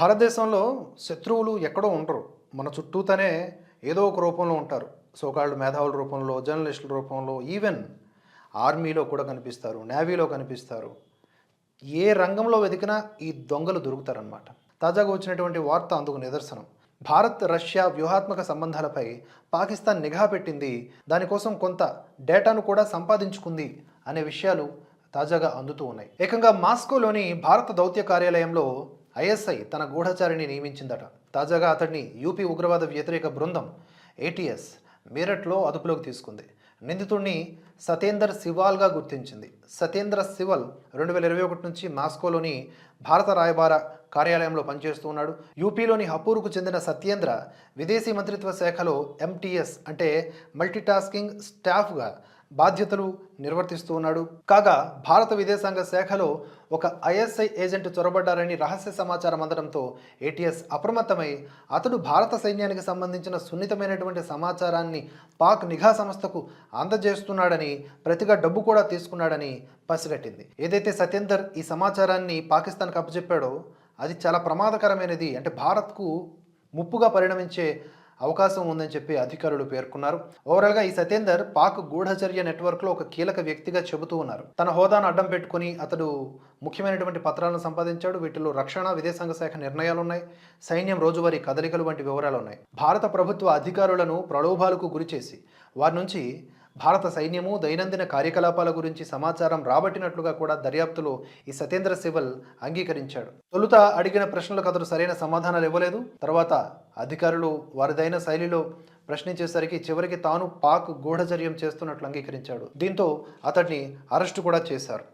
భారతదేశంలో శత్రువులు ఎక్కడో ఉండరు. మన చుట్టూతోనే ఏదో ఒక రూపంలో ఉంటారు. సోకాళ్ళు మేధావుల రూపంలో జర్నలిస్టుల రూపంలో ఈవెన్ ఆర్మీలో కూడా కనిపిస్తారు నేవీలో కనిపిస్తారు. ఏ రంగంలో వెతికినా ఈ దొంగలు దొరుకుతారనమాట తాజాగా వచ్చినటువంటి వార్త అందుకు నిదర్శనం. భారత్ రష్యా వ్యూహాత్మక సంబంధాలపై పాకిస్తాన్ నిఘా పెట్టింది. దానికోసం కొంత డేటాను కూడా సంపాదించుకుంది అనే విషయాలు తాజాగా అందుతూ ఉన్నాయి. ఏకంగా మాస్కోలోని భారత దౌత్య కార్యాలయంలో ఐఎస్ఐ తన గూఢచారిని నియమించిందట. తాజాగా అతడిని యూపీ ఉగ్రవాద వ్యతిరేక బృందం ఏటీఎస్ మీరట్లో అదుపులోకి తీసుకుంది. నిందితుడిని సతేందర్ సివాల్గా గుర్తించింది. సతేంద్ర సివల్ రెండు వేల ఇరవై ఒకటి నుంచి మాస్కోలోని భారత రాయబార కార్యాలయంలో పనిచేస్తూ ఉన్నాడు. యూపీలోని హపూర్కు చెందిన సత్యేంద్ర విదేశీ మంత్రిత్వ శాఖలో ఎంటీఎస్ అంటే మల్టీటాస్కింగ్ స్టాఫ్గా బాధ్యతలు నిర్వర్తిస్తూ ఉన్నాడు. కాగా భారత విదేశాంగ శాఖలో ఒక ఐఎస్ఐ ఏజెంట్ చొరబడ్డారని రహస్య సమాచారం అందడంతో ఏటీఎస్ అప్రమత్తమై అతడు భారత సైన్యానికి సంబంధించిన సున్నితమైనటువంటి సమాచారాన్ని పాక్ నిఘా సంస్థకు అందజేస్తున్నాడని ప్రతిగా డబ్బు కూడా తీసుకున్నాడని పసిగట్టింది. ఏదైతే సత్యేందర్ ఈ సమాచారాన్ని పాకిస్తాన్కు అప్పచెప్పాడో అది చాలా ప్రమాదకరమైనది. అంటే భారత్కు ముప్పుగా పరిణమించే అవకాశం ఉందని చెప్పి అధికారులు పేర్కొన్నారు. ఓవరాల్గా ఈ సతేందర్ పాక్ గూఢచర్య నెట్వర్క్లో ఒక కీలక వ్యక్తిగా చెబుతూ ఉన్నారు. తన హోదాను అడ్డం పెట్టుకుని అతడు ముఖ్యమైనటువంటి పత్రాలను సంపాదించాడు. వీటిలో రక్షణ విదేశాంగ శాఖ నిర్ణయాలు ఉన్నాయి. సైన్యం రోజువారీ కదలికలు వంటి వివరాలు ఉన్నాయి. భారత ప్రభుత్వ అధికారులను ప్రలోభాలకు గురిచేసి వారి నుంచి భారత సైన్యము దైనందిన కార్యకలాపాల గురించి సమాచారం రాబట్టినట్లుగా కూడా దర్యాప్తులో ఈ సతేంద్ర సివల్ అంగీకరించాడు. తొలుత అడిగిన ప్రశ్నలకు అతడు సరైన సమాధానాలు ఇవ్వలేదు. తర్వాత అధికారులు వారిదైన శైలిలో ప్రశ్నించేసరికి చివరికి తాను పాక్ గూఢచర్యం చేస్తున్నట్లు అంగీకరించాడు. దీంతో అతడిని అరెస్టు కూడా చేశారు.